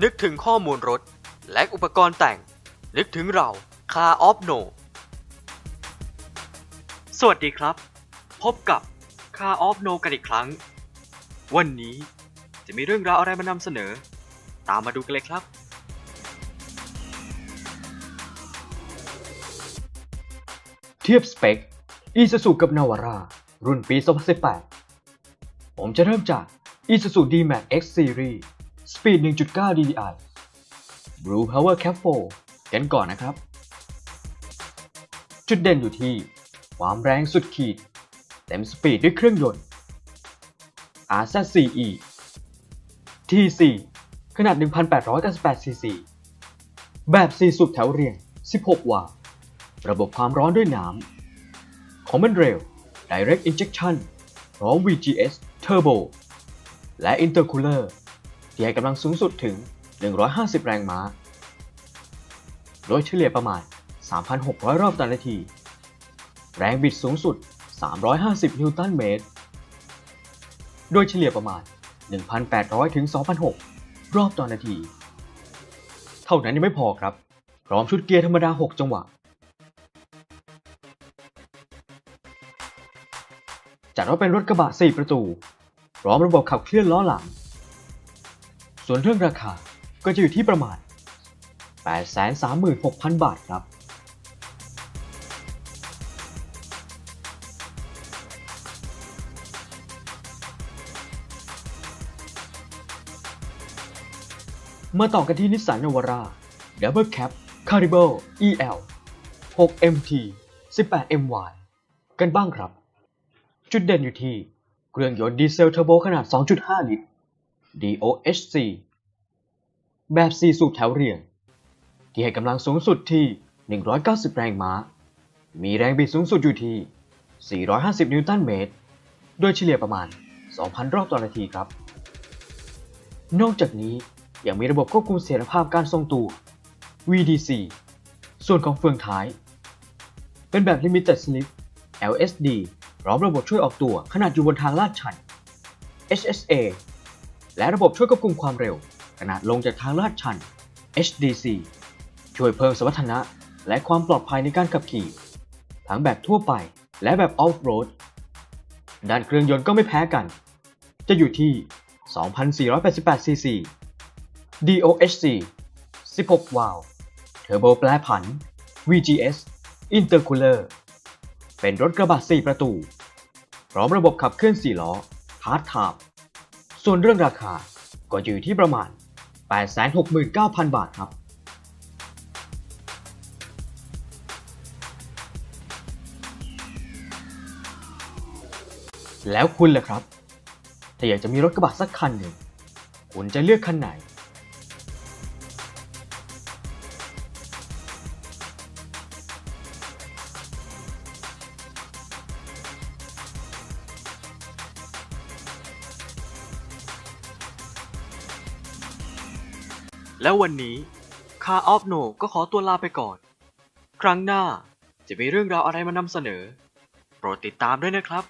นึกถึงข้อมูลรถ และอุปกรณ์แต่ง นึกถึงเราคาออฟโนสวัสดีครับ พบกับคาออฟโนกันอีกครั้ง วันนี้จะมีเรื่องราวอะไรมานำเสนอ ตามมาดูกันเลยครับ เทียบสเปค Isuzu กับ Navara รุ่นปี 2018 ผมจะเริ่มจาก Isuzu D-Max X Series Speed 1.9 DDI Blue Power Cap 4 กันก่อนนะครับ จุดเด่นอยู่ที่ ความแรงสุดขีด เต็มสปีดด้วยเครื่องยนต์ RZ4E T4 ขนาด 1,898 cc แบบ 4 สูบแถวเรียง 16 วาล์วระบบความร้อนด้วยน้ำ Common Rail Direct Injection พร้อม VGS Turbo และ Intercooler ที่ให้กำลังสูงสุดถึง 150 แรงม้า โดยเฉลี่ยประมาณ 3,600 รอบต่อนาที แรงบิดสูงสุด 350 นิวตันเมตร โดยเฉลี่ยประมาณ 1,800 ถึง2,600รอบต่อนาที เท่านั้นยังไม่พอครับ พร้อมชุดเกียร์ธรรมดา 6 จังหวะ จัดว่าเป็นรถกระบะ 4 ประตู พร้อมระบบขับเคลื่อนล้อหลัง ส่วนเรื่องราคาก็จะอยู่ที่ประมาณ 836,000 บาทครับ มาต่อกันที่นิสสันนาวาร่า Double Cab Carnival EL 6MT 18MY กันบ้างครับ จุดเด่นอยู่ที่เครื่องยนต์ดีเซลเทอร์โบขนาด 2.5 ลิตร DOHC แบบ 4 สูบแถวเรียง ที่ให้กำลังสูงสุดที่ 190 แรงม้า มีแรงบิดสูงสุดอยู่ที่ 450 นิวตันเมตร โดยเฉลี่ยประมาณ 2,000 รอบต่อนาทีครับ นอกจากนี้ยังมีระบบควบคุมเสถียรภาพการทรงตัว VDC ส่วนของเฟืองท้าย เป็นแบบ Limited Slip LSD พร้อมระบบช่วยออกตัวขนาดอยู่บนทางลาดชัน HSA และระบบช่วยควบคุมความเร็ว ขนาดลงจากทางลาดชัน HDC ช่วยเพิ่มสมรรถนะ และความปลอดภัยในการขับขี่ ทั้งแบบทั่วไปและแบบออฟโรดด้านเครื่องยนต์ก็ไม่แพ้กัน จะอยู่ที่ 2,488 cc DOHC 16 วาล์วเทอร์โบแปรผัน VGS Intercooler เป็นรถกระบะ4ประตู พร้อมระบบขับเคลื่อน4ล้อ Hard Top ส่วนเรื่องราคาก็อยู่ที่ประมาณ 869,000 บาทครับ แล้วคุณล่ะครับ ถ้าอยากจะมีรถกระบะสักคันหนึ่ง คุณจะเลือกคันไหน แล้ววันนี้คาออฟโนก็ขอตัวลาไปก่อน ครั้งหน้าจะมีเรื่องราวอะไรมานำเสนอ โปรดติดตามด้วยนะครับ